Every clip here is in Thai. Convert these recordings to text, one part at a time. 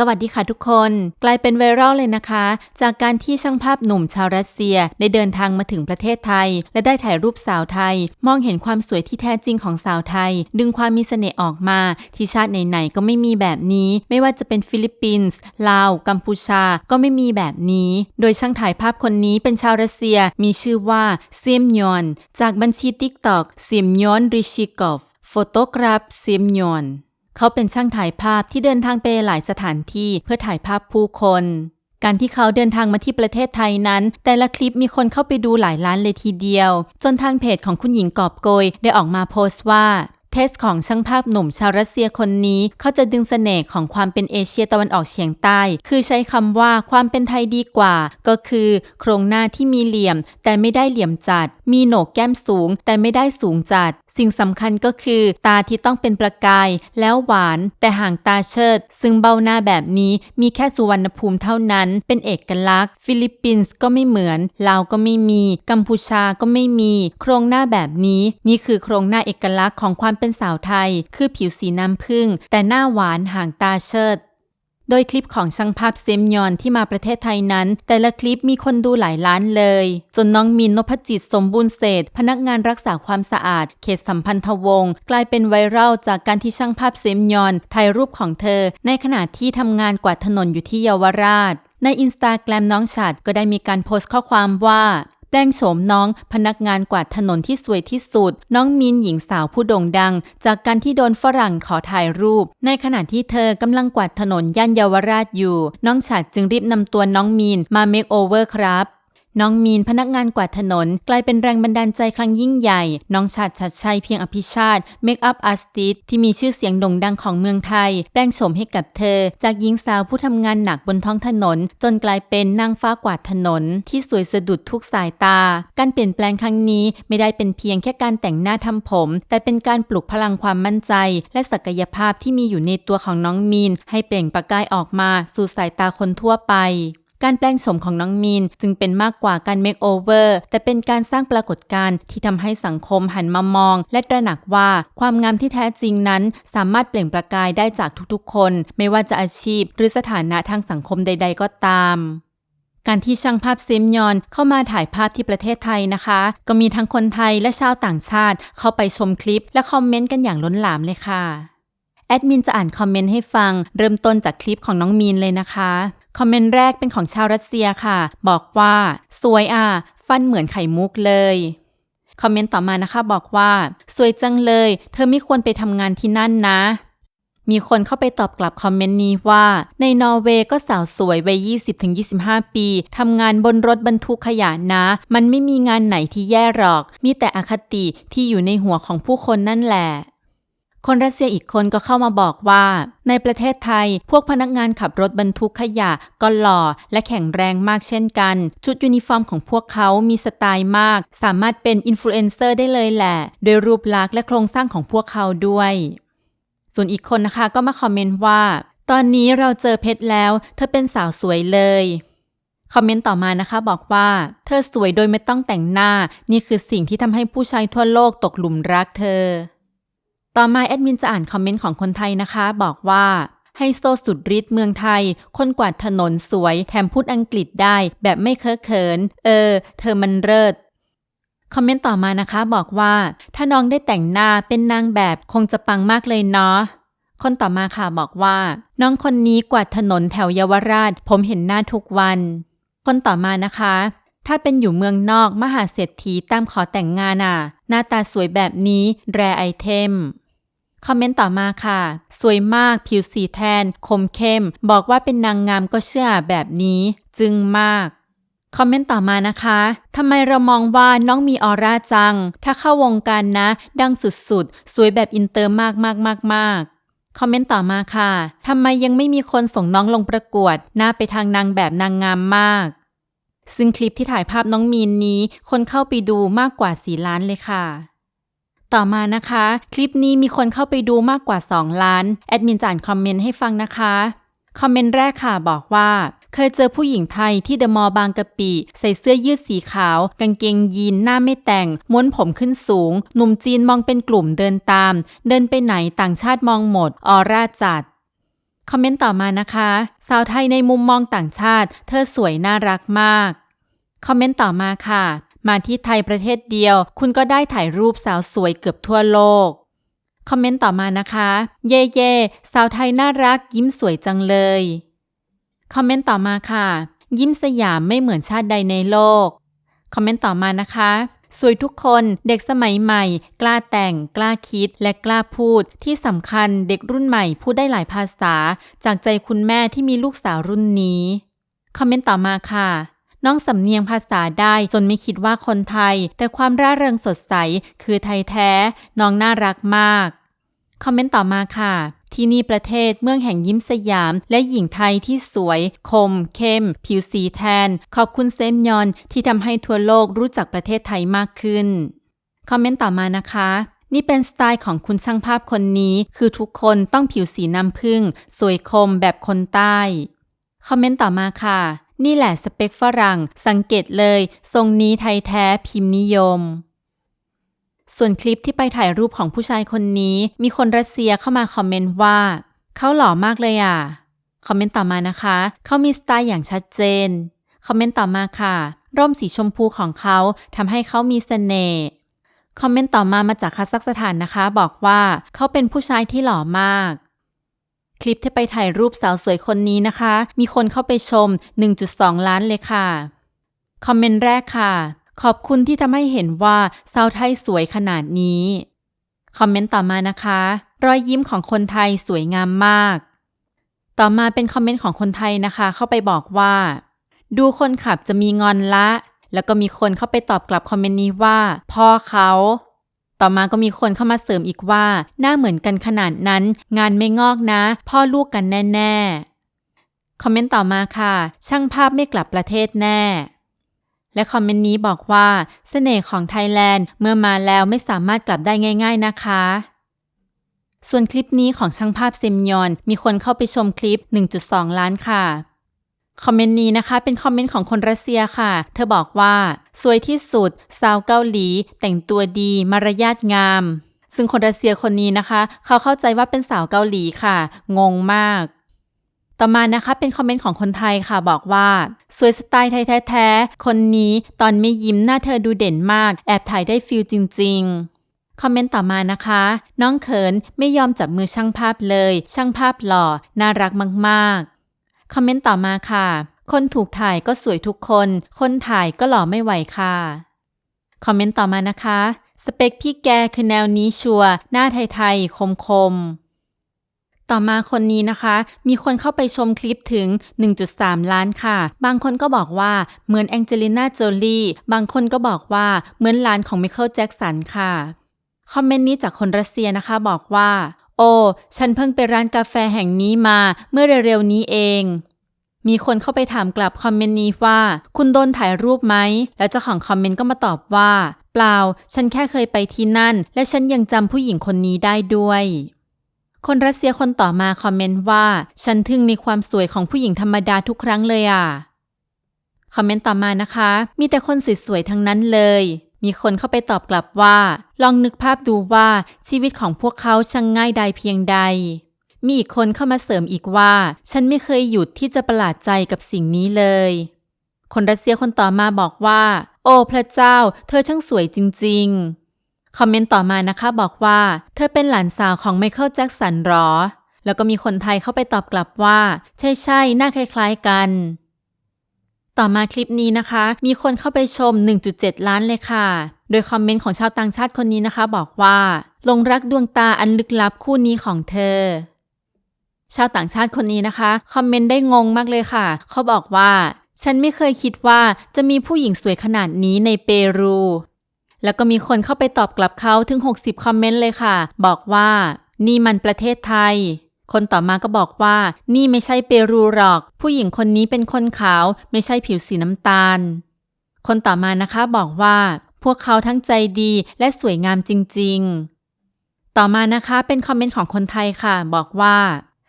สวัสดีค่ะทุกคน กลายเป็นไวรัลเลยนะคะ จากการที่ช่างภาพหนุ่มชาวรัสเซียได้เดินทางมาถึงประเทศไทย และได้ถ่ายรูปสาวไทย มองเห็นความสวยที่แท้จริงของสาวไทย ดึงความมีเสน่ห์ออกมา ที่ชาติไหนๆก็ไม่มีแบบนี้ ไม่ว่าจะเป็นฟิลิปปินส์ลาว กัมพูชาก็ไม่มีแบบนี้ โดยช่างถ่ายภาพคนนี้เป็นชาวรัสเซียมีชื่อว่าเซียมยอน จากบัญชีติ๊กต็อกเซียมยอนริชิกอฟโฟโตกราฟเซียมยอน เขาเป็นช่างถ่ายภาพที่เดินทางไปหลายสถานที่เพื่อถ่ายภาพผู้คน การที่เขาเดินทางมาที่ประเทศไทยนั้น แต่ละคลิปมีคนเข้าไปดูหลายล้านเลยทีเดียว จนทางเพจของคุณหญิงกอบโกยได้ออกมาโพสต์ว่าเทสของช่างภาพหนุ่มชาวรัสเซียคนนี้ เขาจะดึงเสน่ห์ของความเป็นเอเชียตะวันออกเฉียงใต้ คือใช้คำว่าความเป็นไทยดีกว่า ก็คือ โครงหน้าที่มีเหลี่ยม แต่ไม่ได้เหลี่ยมจัด มีโหนกแก้มสูง แต่ไม่ได้สูงจัด สิ่งสำคัญก็คือ ตาที่ต้องเป็นประกายแล้วหวาน แต่ห่างตาเชิด ซึ่งเบ้าหน้าแบบนี้มีแค่สุวรรณภูมิเท่านั้น เป็นเอกลักษณ์ ฟิลิปปินส์ก็ไม่เหมือนลาวก็ไม่มี กัมพูชาก็ไม่มี โครงหน้าแบบนี้ นี่คือโครงหน้าเอกลักษณ์ของความเป็นสาวไทย คือผิวสีน้ำผึ้งแต่หน้าหวานห่างตาเชิด โดยคลิปของช่างภาพเซมยอนที่มาประเทศไทยนั้น แต่ละคลิปมีคนดูหลายล้านเลยจนน้องมินนพจิตสมบูรณ์เศรษพนักงานรักษาความสะอาด เขตสัมพันธวงศ์กลายเป็นไวรัลจากการที่ช่างภาพเซมยอนถ่ายรูปของเธอ ในขณะที่ทำงานกวาดถนนอยู่ที่เยาวราชในอินสตาแกรมน้องฉัดก็ได้มีการโพสต์ข้อความว่า แปลงโฉมน้องพนักงานกวาดถนนที่สวยที่สุด น้องมินหญิงสาวผู้โด่งดัง จากการที่โดนฝรั่งขอถ่ายรูป ในขณะที่เธอกำลังกวาดถนนย่านเยาวราชอยู่ น้องฉัดจึงรีบนำตัวน้องมินมาเมคโอเวอร์ครับ น้องมีนพนักงานกวาดถนน กลายเป็นแรงบันดาลใจครั้งยิ่งใหญ่ น้องชัดชัดชัยเพียงอภิชาติเมคอัพอาร์ติสที่มีชื่อเสียงโด่งดังของเมืองไทยแปลงโฉมให้กับเธอ จากหญิงสาวผู้ทำงานหนักบนท้องถนน จนกลายเป็นนางฟ้ากวาดถนน ที่สวยสะดุดทุกสายตา การเปลี่ยนแปลงครั้งนี้ไม่ได้เป็นเพียงแค่การแต่งหน้าทำผม แต่เป็นการปลุกพลังความมั่นใจ และศักยภาพที่มีอยู่ในตัวของน้องมีน ให้เปล่งประกายออกมาสู่สายตาคนทั่วไป การแปลงโฉมของน้องมีนจึงเป็นมากกว่าการเมคโอเวอร์แต่เป็นการสร้างปรากฏการณ์ที่ทำให้สังคมหันมามอง และตระหนักว่าความงามที่แท้จริงนั้น สามารถเปล่งประกายได้จากทุกๆคน ไม่ว่าจะอาชีพ หรือสถานะทางสังคมใด ๆ ก็ตามการที่ช่างภาพเซมยอนเข้ามาถ่ายภาพที่ประเทศไทยนะคะ ก็มีทั้งคนไทยและชาวต่างชาติ เข้าไปชมคลิปและคอมเมนต์กันอย่างล้นหลามเลยค่ะ แอดมินจะอ่านคอมเมนต์ให้ฟัง เริ่มต้นจากคลิปของน้องมีนเลยนะคะ คอมเมนต์แรกเป็นของชาวรัสเซียค่ะ บอกว่า สวยอะ ฟันเหมือนไข่มุกเลย คอมเมนต์ต่อมานะคะบอกว่า สวยจังเลย เธอไม่ควรไปทำงานที่นั่นนะ มีคนเข้าไปตอบกลับคอมเมนต์นี้ว่า ในนอร์เวย์ก็สาวสวยวัย 20-25 ปีทำงานบนรถบรรทุกขยะนะ มันไม่มีงานไหนที่แย่หรอก มีแต่อคติที่อยู่ในหัวของผู้คนนั่นแหละ คนรัสเซียอีกคนก็เข้ามาบอกว่า ในประเทศไทย พวกพนักงานขับรถบรรทุกขยะก็หล่อและแข็งแรงมากเช่นกัน ชุดยูนิฟอร์มของพวกเขามีสไตล์มาก สามารถเป็นอินฟลูเอนเซอร์ได้เลยแหละ โดยรูปลักษณ์และโครงสร้างของพวกเขาด้วย ส่วนอีกคนนะคะก็มาคอมเมนต์ว่า ตอนนี้เราเจอเพชรแล้ว เธอเป็นสาวสวยเลยคอมเมนต์ต่อมานะคะบอกว่า เธอสวยโดยไม่ต้องแต่งหน้า นี่คือสิ่งที่ทำให้ผู้ชายทั่วโลกตกหลุมรักเธอ ต่อมาแอดมินจะอ่านคอมเมนต์ของคนไทยนะคะ บอกว่าไฮโซสุดฤทธิ์เมืองไทย คนกวาดถนนสวย แถมพูดอังกฤษได้แบบไม่เคอะเขิน เออ เธอมันเลิศคอมเมนต์ต่อมานะคะบอกว่า ถ้าน้องได้แต่งหน้าเป็นนางแบบคงจะปังมากเลยเนาะคนต่อมาค่ะบอกว่า น้องคนนี้กวาดถนนแถวเยาวราช ผมเห็นหน้าทุกวัน คนต่อมานะคะ ถ้าเป็นอยู่เมืองนอกมหาเศรษฐีตามขอแต่งงานอะ หน้าตาสวยแบบนี้แรไอเทม คอมเมนต์ต่อมาค่ะ สวยมากผิวสีแทน คมเข้ม บอกว่าเป็นนางงามก็เชื่อแบบนี้ จึงมากคอมเมนต์ต่อมานะคะ ทำไมเรามองว่าน้องมีออร่าจัง ถ้าเข้าวงการนะ ดังสุดๆ สวยแบบอินเตอร์มากมากมากมากคอมเมนต์ต่อมาค่ะ ทำไมยังไม่มีคนส่งน้องลงประกวด หน้าไปทางนางแบบนางงามมาก ซึ่งคลิปที่ถ่ายภาพน้องมีนนี้ คนเข้าไปดูมากกว่า4ล้านเลยค่ะ ต่อมานะคะ คลิปนี้มีคนเข้าไปดูมากกว่า 2 ล้าน แอดมินจ่านคอมเมนต์ให้ฟังนะคะ คอมเมนต์แรกค่ะบอกว่าเคยเจอผู้หญิงไทยที่เดอะมอลล์บางกะปิ ใส่เสื้อยืดสีขาว กางเกงยีนหน้าไม่แต่ง ม้วนผมขึ้นสูง หนุ่มจีนมองเป็นกลุ่มเดินตาม เดินไปไหนต่างชาติมองหมด ออร่าจัด คอมเมนต์ต่อมานะคะ สาวไทยในมุมมองต่างชาติ เธอสวยน่ารักมาก คอมเมนต์ต่อมาค่ะ มาที่ไทยประเทศเดียว คุณก็ได้ถ่ายรูปสาวสวยเกือบทั่วโลก คอมเมนต์ต่อมานะคะ เย่เย่สาวไทยน่ารักยิ้มสวยจังเลย คอมเมนต์ต่อมาค่ะ ยิ้มสยามไม่เหมือนชาติใดในโลก คอมเมนต์ต่อมานะคะสวยทุกคนเด็กสมัยใหม่ กล้าแต่ง กล้าคิดและกล้าพูด ที่สำคัญเด็กรุ่นใหม่พูดได้หลายภาษา จากใจคุณแม่ที่มีลูกสาวรุ่นนี้ คอมเมนต์ต่อมาค่ะ น้องสำเนียงภาษาได้จนไม่คิดว่าคนไทย แต่ความร่าเริงสดใสคือไทยแท้ น้องน่ารักมาก คอมเมนต์ต่อมาค่ะที่นี่ประเทศเมืองแห่งยิ้มสยาม และหญิงไทยที่สวย คม เข้ม ผิวสีแทน ขอบคุณเซมยอนที่ทำให้ทั่วโลกรู้จักประเทศไทยมากขึ้น คอมเมนต์ต่อมานะคะ นี่เป็นสไตล์ของคุณช่างภาพคนนี้ คือทุกคนต้องผิวสีน้ำผึ้งสวยคมแบบคนใต้ คอมเมนต์ต่อมาค่ะ นี่แหละสเปคฝรั่ง สังเกตเลย ทรงนี้ไทยแท้พิมพ์นิยม ส่วนคลิปที่ไปถ่ายรูปของผู้ชายคนนี้ มีคนรัสเซียเข้ามาคอมเมนต์ว่า เขาหล่อมากเลยอะ คอมเมนต์ต่อมานะคะ เขามีสไตล์อย่างชัดเจน คอมเมนต์ต่อมาค่ะ ร่มสีชมพูของเขาทำให้เขามีเสน่ห์คอมเมนต์ต่อมามาจากคาซัคสถานนะคะ บอกว่าเขาเป็นผู้ชายที่หล่อมาก คลิปที่ไปถ่ายรูปสาวสวยคนนี้นะคะ มีคนเข้าไปชม 1.2 ล้านเลยค่ะ คอมเมนต์แรกค่ะ ขอบคุณที่ทำให้เห็นว่าสาวไทยสวยขนาดนี้ คอมเมนต์ต่อมานะคะ รอยยิ้มของคนไทยสวยงามมาก ต่อมาเป็นคอมเมนต์ของคนไทยนะคะ เข้าไปบอกว่า ดูคนขับจะมีงอนละ แล้วก็มีคนเข้าไปตอบกลับคอมเมนต์นี้ว่า พ่อเขา ต่อมาก็มีคนเข้ามาเสริมอีกว่า หน้าเหมือนกันขนาดนั้น งานไม่งอกนะ พ่อลูกกันแน่ ๆ คอมเมนต์ต่อมาค่ะ ช่างภาพไม่กลับประเทศแน่ และคอมเมนต์นี้บอกว่าเสน่ห์ของไทยแลนด์เมื่อมาแล้วไม่สามารถกลับได้ง่าย ๆนะคะ ส่วนคลิปนี้ของช่างภาพเซมยอน มีคนเข้าไปชมคลิป 1.2 ล้านค่ะ คอมเมนต์นี้นะคะเป็นคอมเมนต์ของคนรัสเซียค่ะ เธอบอกว่า สวยที่สุด สาวเกาหลี แต่งตัวดี มารยาทงาม ซึ่งคนรัสเซียคนนี้นะคะ เขาเข้าใจว่าเป็นสาวเกาหลีค่ะ งงมาก ต่อมานะคะเป็นคอมเมนต์ของคนไทยค่ะบอกว่า สวยสไตล์ไทยแท้ๆ คนนี้ตอนไม่ยิ้มหน้าเธอดูเด่นมาก แอบถ่ายได้ฟิลจริง ๆคอมเมนต์ต่อมานะคะ น้องเขินไม่ยอมจับมือช่างภาพเลย ช่างภาพหล่อ น่ารักมาก ๆ คอมเมนต์ต่อมาค่ะ คนถูกถ่ายก็สวยทุกคน คนถ่ายก็หล่อไม่ไหวค่ะ คอมเมนต์ต่อมานะคะ สเปคพี่แกคือแนวนี้ชัวร์หน้าไทยๆ คมๆต่อมาคนนี้นะคะ มีคนเข้าไปชมคลิปถึง 1.3 ล้านค่ะ บางคนก็บอกว่าเหมือนแองเจลิน่าโจลีบางคนก็บอกว่าเหมือนหลานของไมเคิลแจ็กสันค่ะ คอมเมนต์นี้จากคนรัสเซียนะคะบอกว่า โอ้ ฉันเพิ่งไปร้านกาแฟแห่งนี้มาเมื่อเร็วๆนี้เอง มีคนเข้าไปถามกลับคอมเมนต์นี้ว่า คุณโดนถ่ายรูปไหม แล้วเจ้าของคอมเมนต์ก็มาตอบว่า เปล่า ฉันแค่เคยไปที่นั่น และฉันยังจำผู้หญิงคนนี้ได้ด้วย คนรัสเซียคนต่อมาคอมเมนต์ว่า ฉันทึ่งในความสวยของผู้หญิงธรรมดาทุกครั้งเลยอะ คอมเมนต์ต่อมานะคะ มีแต่คนสวยๆทั้งนั้นเลย มีคนเข้าไปตอบกลับว่า ลองนึกภาพดูว่าชีวิตของพวกเขาช่างง่ายใดเพียงใด มีอีกคนเข้ามาเสริมอีกว่า ฉันไม่เคยหยุดที่จะประหลาดใจกับสิ่งนี้เลย คนรัสเซียคนต่อมาบอกว่า โอ้พระเจ้า เธอช่างสวยจริง ๆ คอมเมนต์ต่อมานะคะบอกว่า เธอเป็นหลานสาวของไมเคิลแจ็กสันหรอ แล้วก็มีคนไทยเข้าไปตอบกลับว่า ใช่ใช่หน้าคล้ายๆกัน ต่อมาคลิปนี้นะคะ มีคนเข้าไปชม 1.7 ล้านเลยค่ะ โดยคอมเมนต์ของชาวต่างชาติคนนี้นะคะ บอกว่าลงรักดวงตาอันลึกลับคู่นี้ของเธอ ชาวต่างชาติคนนี้นะคะ คอมเมนต์ได้งงมากเลยค่ะ เขาบอกว่า ฉันไม่เคยคิดว่าจะมีผู้หญิงสวยขนาดนี้ในเปรู แล้วก็มีคนเข้าไปตอบกลับเขาถึง 60 คอมเมนต์เลยค่ะ บอกว่า นี่มันประเทศไทย คนต่อมาก็บอกว่า นี่ไม่ใช่เปรูหรอก ผู้หญิงคนนี้เป็นคนขาว ไม่ใช่ผิวสีน้ำตาล คนต่อมานะคะบอกว่า พวกเขาทั้งใจดีและสวยงามจริง ๆ ต่อมานะคะเป็นคอมเมนต์ของคนไทยค่ะ บอกว่า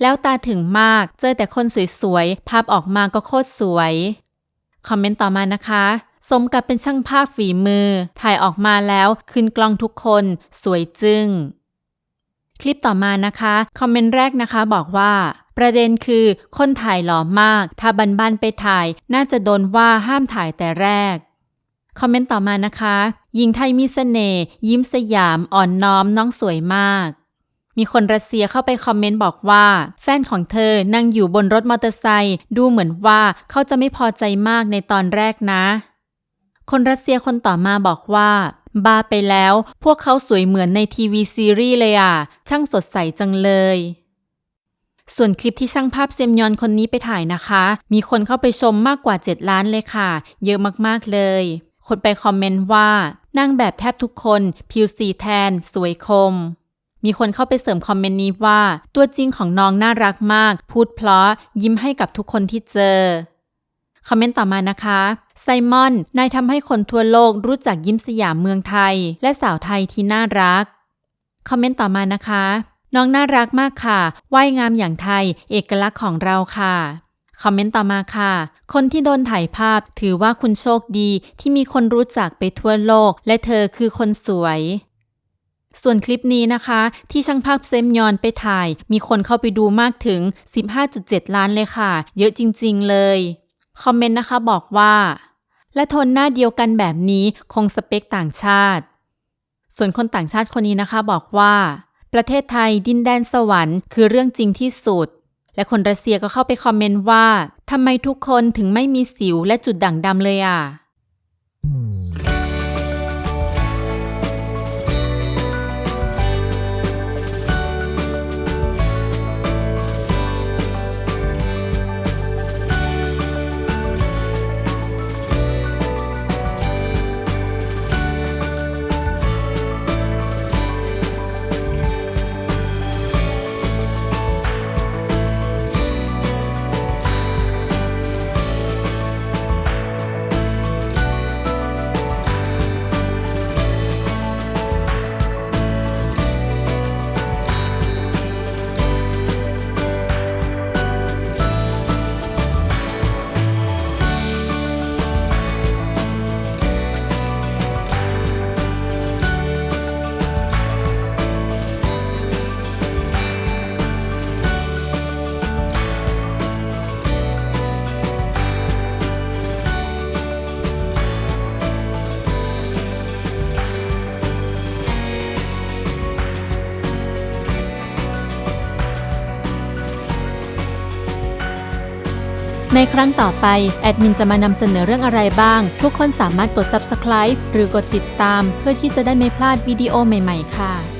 แล้วตาถึงมากเจอแต่คนสวยๆภาพออกมาก็โคตรสวย คอมเมนต์ต่อมานะคะ สมกับเป็นช่างภาพฝีมือ ถ่ายออกมาแล้วขึ้นกล้องทุกคน สวยจึง้ง คลิปต่อมานะคะ คอมเมนต์แรกนะคะบอกว่า ประเด็นคือคนถ่ายหล่อมาก ถ้าบันบันๆไปถ่าย น่าจะโดนว่าห้ามถ่ายแต่แรก คอมเมนต์ต่อมานะคะ หญิงไทยมีเสน่ห์ยิ้มสยามอ่อนน้อมน้องสวยมาก มีคนรัสเซียเข้าไปคอมเมนต์บอกว่า แฟนของเธอนั่งอยู่บนรถมอเตอร์ไซค์ดูเหมือนว่าเขาจะไม่พอใจมากในตอนแรกนะ คนรัสเซียคนต่อมาบอกว่า บาไปแล้ว พวกเขาสวยเหมือนในทีวีซีรีส์เลยอะ ช่างสดใสจังเลย ส่วนคลิปที่ช่างภาพเซมยอนคนนี้ไปถ่ายนะคะ มีคนเข้าไปชมมากกว่า 7 ล้านเลยค่ะ เยอะมากๆเลย คนไปคอมเมนต์ว่านั่งแบบแทบทุกคนผิวสีแทน สวยคม มีคนเข้าไปเสริมคอมเมนต์นี้ว่า ตัวจริงของน้องน่ารักมาก พูดเพราะยิ้มให้กับทุกคนที่เจอ คอมเมนต์ต่อมานะคะไซมอนนายทำให้คนทั่วโลกรู้จักยิ้มสยามเมืองไทย และสาวไทยที่น่ารัก คอมเมนต์ต่อมานะคะ น้องน่ารักมากค่ะว่ายงามอย่างไทย เอกลักษณ์ของเราค่ะ คอมเมนต์ต่อมาค่ะ คนที่โดนถ่ายภาพถือว่าคุณโชคดีที่มีคนรู้จักไปทั่วโลก และเธอคือคนสวย ส่วนคลิปนี้นะคะ ที่ช่างภาพเซมยอนไปถ่าย มีคนเข้าไปดูมากถึง 15.7 ล้านเลยค่ะ เยอะจริง ๆ เลย คอมเมนต์นะคะบอกว่า และทนหน้าเดียวกันแบบนี้คงสเปคต่างชาติ ส่วนคนต่างชาติคนนี้นะคะบอกว่า ประเทศไทยดินแดนสวรรค์คือเรื่องจริงที่สุด และคนรัสเซียก็เข้าไปคอมเมนต์ว่าทำไมทุกคนถึงไม่มีสิวและจุดด่างดำเลยอะ ในครั้งต่อไป แอดมินจะมานำเสนอเรื่องอะไรบ้าง ทุกคนสามารถกด subscribe หรือกดติดตาม เพื่อที่จะได้ไม่พลาดวิดีโอใหม่ ๆ ค่ะ